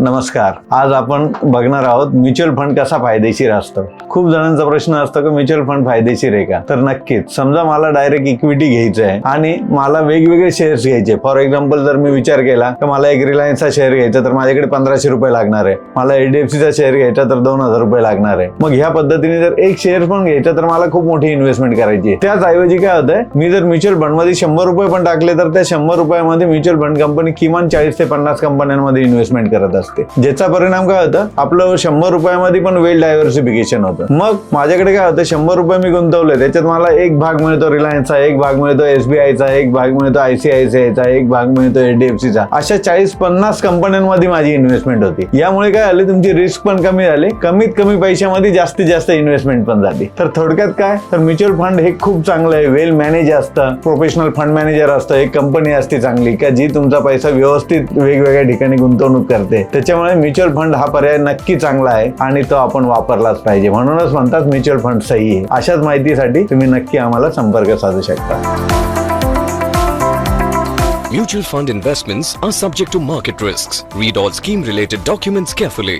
नमस्कार. आज आपण बघणार आहोत म्युच्युअल फंड कसा फायदेशीर असतो. खूप जणांचा प्रश्न असतो की म्युच्युअल फंड फायदेशीर आहे का? तर नक्कीच. समजा मला डायरेक्ट इक्विटी घ्यायचं आहे आणि मला वेगवेगळे शेअर्स घ्यायचे फॉर एक्झाम्पल जर मी विचार केला तर मला एक रिलायन्सचा शेअर घ्यायचा तर माझ्याकडे पंधराशे रुपये लागणार आहे. मला एचडीएफसीचा शेअर घ्यायचा तर दोन हजार रुपये लागणार आहे. मग ह्या पद्धतीने जर एक शेअर पण घ्यायचा तर मला खूप मोठी इन्व्हेस्टमेंट करायची आहे. त्याच ऐवजी काय होतंय मी जर म्युच्युअल फंडमध्ये शंभर रुपये पण टाकले तर त्या शंभर रुपयामध्ये म्युच्युअल फंड कंपनी किमान चाळीस ते पन्नास कंपन्यांमध्ये इन्व्हेस्टमेंट करत असते. ज्याचा परिणाम काय होतं? आपलं शंभर रुपयामध्ये पण वेल डायव्हर्सिफिकेशन होतं. मग माझ्याकडे काय होतं? शंभर रुपये मी गुंतवले. त्याच्यात मला एक भाग मिळतो रिलायन्सचा एक भाग मिळतो एसबीआयचा एक भाग मिळतो आयसीआयसीआयचा एक भाग मिळतो एचडीएफसीचा अशा चाळीस पन्नास कंपन्यांमध्ये माझी इन्व्हेस्टमेंट होती. यामुळे काय झाले? तुमची रिस्क पण कमी झाली. कमीत कमी पैशामध्ये जास्तीत जास्त इन्व्हेस्टमेंट पण झाली. तर थोडक्यात काय? तर म्युच्युअल फंड हे खूप चांगलं आहे. वेल मॅनेज असतं. प्रोफेशनल फंड मॅनेजर असतं. एक कंपनी असते चांगली का जी तुमचा पैसा व्यवस्थित वेगवेगळ्या ठिकाणी गुंतवणूक करते. त्याच्यामुळे म्युच्युअल फंड हा पर्याय नक्की चांगला आहे आणि तो आपण वापरलाच पाहिजे म्हणूनच म्हणतात म्युच्युअल फंड सही आहे अशाच माहितीसाठी तुम्ही नक्की आम्हाला संपर्क साधू शकता Mutual fund investments are subject to market risks. Read all scheme related documents carefully.